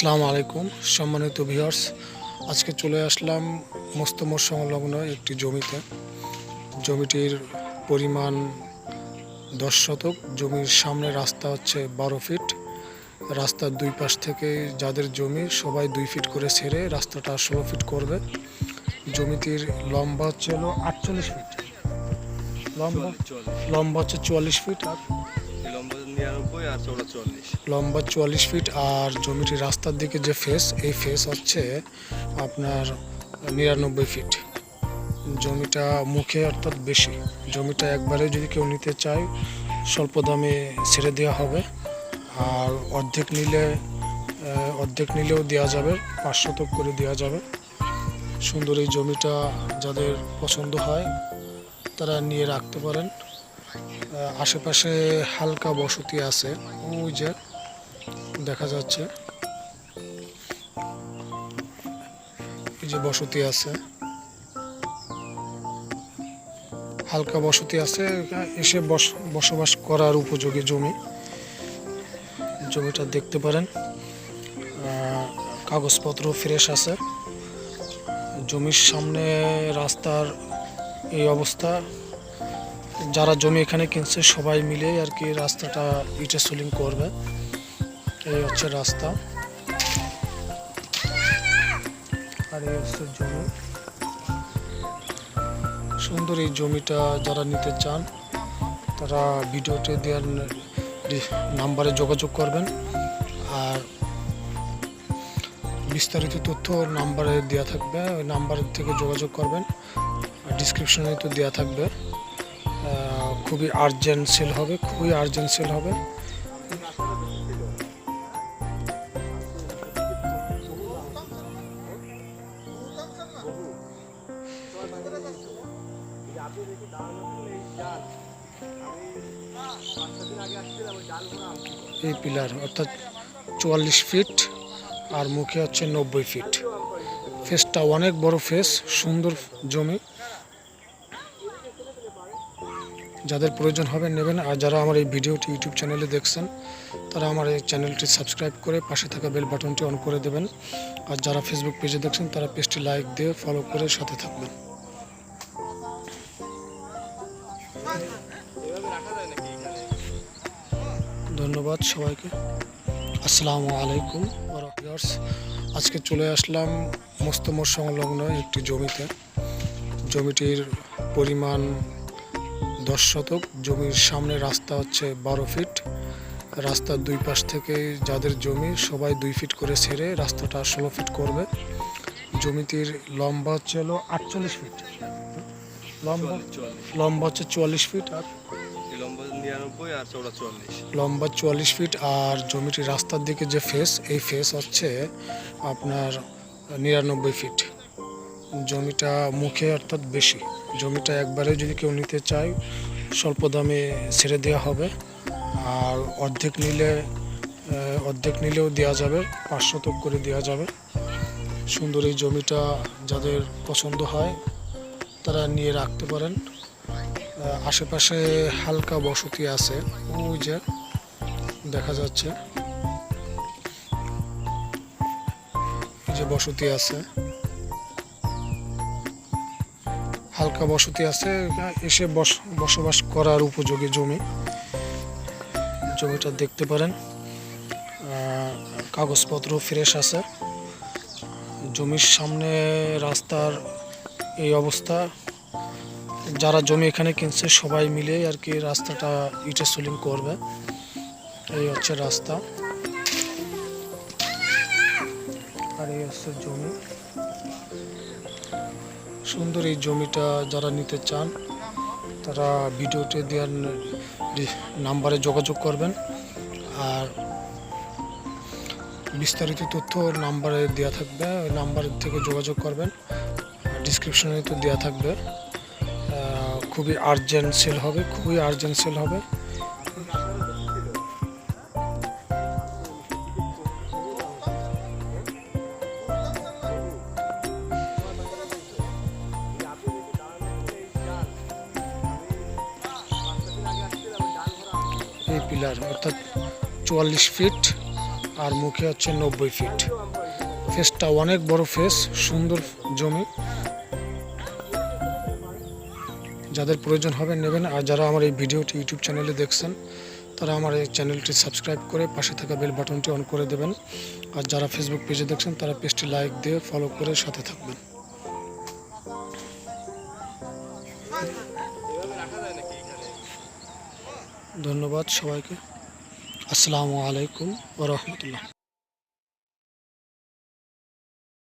আসসালামু আলাইকুম সম্মানিত ভিউয়ার্স আজকে চলে আসলাম মোস্তমর সংলগ্ন একটি জমিতে। জমিটির পরিমাণ দশ শতক জমির সামনে রাস্তা হচ্ছে বারো ফিট। রাস্তার দুই পাশ থেকে যাদের জমি সবাই দুই ফিট করে ছেড়ে রাস্তাটা ষোলো ফিট করবে। জমিটির লম্বা হচ্ছে হলো আটচল্লিশ ফিট। লম্বা লম্বা হচ্ছে চুয়াল্লিশ ফিট। আর লম্বা চুয়াল্লিশ ফিট আর জমিটি রাস্তার দিকে যে ফেস এই ফেস হচ্ছে আপনার নিরানব্বই ফিট জমিটা মুখে অর্থাৎ বেশি। জমিটা একবারে যদি কেউ নিতে চায়, স্বল্প দামে ছেড়ে দেওয়া হবে। আর অর্ধেক নিলে অর্ধেক নিলেও দেওয়া যাবে পাঁচ শতক করে দেওয়া যাবে। সুন্দর এই জমিটা যাদের পছন্দ হয়, তারা নিয়ে রাখতে পারেন। আশেপাশে হালকা বসতি আছে। ওই যে দেখা যাচ্ছে। এই যে বসতি আছে। হালকা বসতি আছে, এসে বস- বসবাস করার উপযোগী জমি। জমিটা দেখতে পারেন। কাগজপত্র ফ্রেশ আছে। জমির সামনে রাস্তার এই অবস্থা। যারা জমি এখানে কিনছে, সবাই মিলে আর কি রাস্তাটা ইটে সোলিং করবে। এই হচ্ছে রাস্তা। আর এই হচ্ছে জমি। সুন্দর এই জমিটা যারা নিতে চান, তারা ভিডিওতে দেওয়ার নাম্বারে যোগাযোগ করবেন। আর বিস্তারিত তথ্য নাম্বারে দেওয়া থাকবে। ওই নাম্বার থেকে যোগাযোগ করবেন। আর ডিসক্রিপশনে তো দেওয়া থাকবে। খুবই আর্জেন্ট সেল হবে, খুবই আর্জেন্ট সেল হবে। এই পিলার অর্থাৎ চুয়াল্লিশ ফিট আর মুখে হচ্ছে নব্বই ফিট ফেসটা অনেক বড় ফেস সুন্দর জমি। যাদের প্রয়োজন হবে নেবেন। আর যারা আমার এই ভিডিওটি ইউটিউব চ্যানেলে দেখছেন, তারা আমার এই চ্যানেলটি সাবস্ক্রাইব করে পাশে থাকা বেল বাটনটি অন করে দেবেন। আর যারা ফেসবুক পেজে দেখছেন, তারা পেজটি লাইক দিয়ে ফলো করে সাথে থাকবেন। ধন্যবাদ সবাইকে। আসসালামু আলাইকুম আজকে চলে আসলাম মোস্তমর সংলগ্ন একটি জমিতে। জমিটির পরিমাণ দশ শতক। জমির সামনে রাস্তা হচ্ছে বারো ফিট। রাস্তার দুই পাশ থেকে যাদের জমি সবাই দুই ফিট করে ছেড়ে রাস্তাটা ষোলো ফিট করবে। জমিটির লম্বা হচ্ছে হলো আটচল্লিশ ফিট। লম্বা লম্বা হচ্ছে চুয়াল্লিশ ফিট আর লম্বা চুয়াল্লিশ। ফিট আর জমিটি রাস্তার দিকে যে ফেস এই ফেস হচ্ছে আপনার নিরানব্বই ফিট। জমিটা মুখে অর্থাৎ বেশি। জমিটা একবারে যদি কেউ নিতে চায়, স্বল্প দামে ছেড়ে দেওয়া হবে। আর অর্ধেক নিলে অর্ধেক নিলেও দেওয়া যাবে পাঁচ শতক করে দেওয়া যাবে। সুন্দর এই জমিটা যাদের পছন্দ হয়, তারা নিয়ে রাখতে পারেন। আশেপাশে হালকা বসতি আছে। ওই যে, দেখা যাচ্ছে। যে বসতি আছে। হালকা বসতি আছে, এসে বস- বসবাস করার উপযোগী জমি। জমিটা দেখতে পারেন। কাগজপত্র ফ্রেশ আছে। জমির সামনে রাস্তার এই অবস্থা। যারা জমি এখানে কিনছে, সবাই মিলে আর কি রাস্তাটা ইটে সোলিং করবে। এই হচ্ছে রাস্তা। আর এই হচ্ছে জমি। সুন্দর এই জমিটা যারা নিতে চান, তারা ভিডিওতে দেওয়ার নাম্বারে যোগাযোগ করবেন। আর বিস্তারিত তথ্য নাম্বারে দেওয়া থাকবে, ওই নাম্বার থেকে যোগাযোগ করবেন। ডিসক্রিপশনে তো দেওয়া থাকবে। খুবই আর্জেন্ট সেল হবে, খুবই আর্জেন্ট সেল হবে। পিলার, অর্থাৎ চুয়াল্লিশ ফিট আর মুখে হচ্ছে নব্বই ফিট ফেসটা অনেক বড় ফেস সুন্দর জমি। যাদের প্রয়োজন হবে নেবেন, আর যারা আমার এই ভিডিওটি ইউটিউব চ্যানেলে দেখছেন, তারা আমার এই চ্যানেলটি সাবস্ক্রাইব করে পাশে থাকা বেল বাটনটি অন করে দেবেন। আর যারা ফেসবুক পেজে দেখছেন, তারা পেজটি লাইক দিয়ে ফলো করে সাথে থাকবেন। ধন্যবাদ সবাইকে। আসসালামু আলাইকুম ওরহমতুল্লাহ